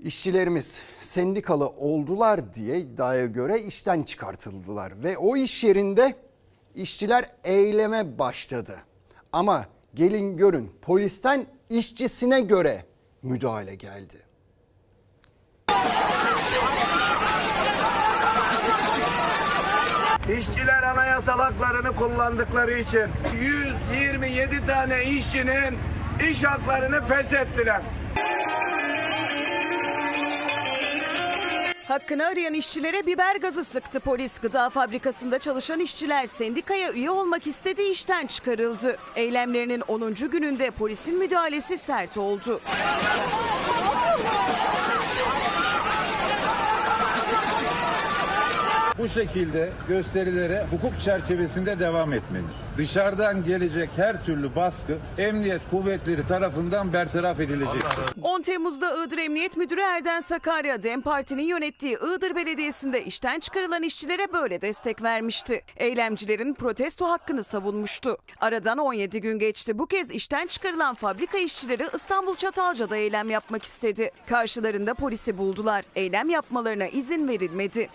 İşçilerimiz sendikalı oldular diye iddiaya göre işten çıkartıldılar ve o iş yerinde işçiler eyleme başladı. Ama gelin görün polisten işçisine göre müdahale geldi. İşçiler anayasal haklarını kullandıkları için 127 tane işçinin iş haklarını feshettiler. Hakkını arayan işçilere biber gazı sıktı polis. Gıda fabrikasında çalışan işçiler sendikaya üye olmak istediği işten çıkarıldı. Eylemlerinin 10. gününde polisin müdahalesi sert oldu. Bu şekilde gösterilere hukuk çerçevesinde devam etmeliyiz. Dışarıdan gelecek her türlü baskı emniyet kuvvetleri tarafından bertaraf edilecektir. 10 Temmuz'da Iğdır Emniyet Müdürü Erden Sakarya, DEM Parti'nin yönettiği Iğdır Belediyesi'nde işten çıkarılan işçilere böyle destek vermişti. Eylemcilerin protesto hakkını savunmuştu. Aradan 17 gün geçti. Bu kez işten çıkarılan fabrika işçileri İstanbul Çatalca'da eylem yapmak istedi. Karşılarında polisi buldular. Eylem yapmalarına izin verilmedi.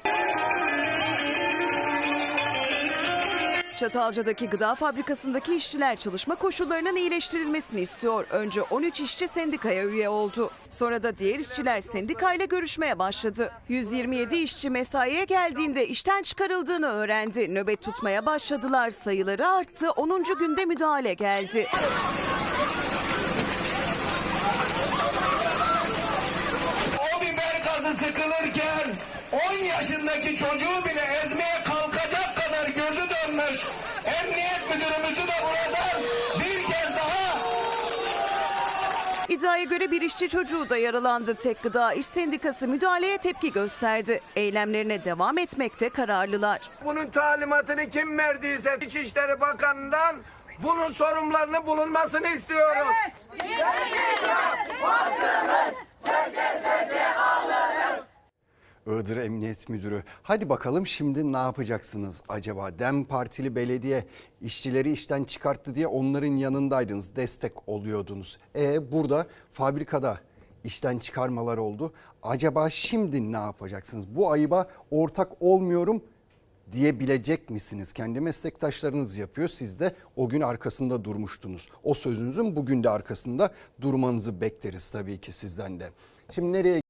Çatalca'daki gıda fabrikasındaki işçiler çalışma koşullarının iyileştirilmesini istiyor. Önce 13 işçi sendikaya üye oldu. Sonra da diğer işçiler sendikayla görüşmeye başladı. 127 işçi mesaiye geldiğinde işten çıkarıldığını öğrendi. Nöbet tutmaya başladılar. Sayıları arttı. 10. günde müdahale geldi. O biber gazı sıkılırken 10 yaşındaki çocuğu bile ezmeye kalkacak kadar gözü dönmüş. Emniyet müdürümüzü de buradan bir kez daha İddiaya göre bir işçi çocuğu da yaralandı. Tek Gıda İş Sendikası müdahaleye tepki gösterdi. Eylemlerine devam etmekte kararlılar. bunun talimatını kim verdiyse İçişleri Bakanı'ndan bunun sorumlularının bulunmasını istiyoruz. Iğdır Emniyet Müdürü. Hadi bakalım şimdi ne yapacaksınız acaba? Dem Partili belediye işçileri işten çıkarttı diye onların yanındaydınız, destek oluyordunuz. E burada fabrikada işten çıkarmalar oldu. Acaba şimdi ne yapacaksınız? Bu ayıba ortak olmuyorum diyebilecek misiniz? Kendi meslektaşlarınız yapıyor. Siz de o gün arkasında durmuştunuz. O sözünüzün bugün de arkasında durmanızı bekleriz tabii ki sizden de. Şimdi nereye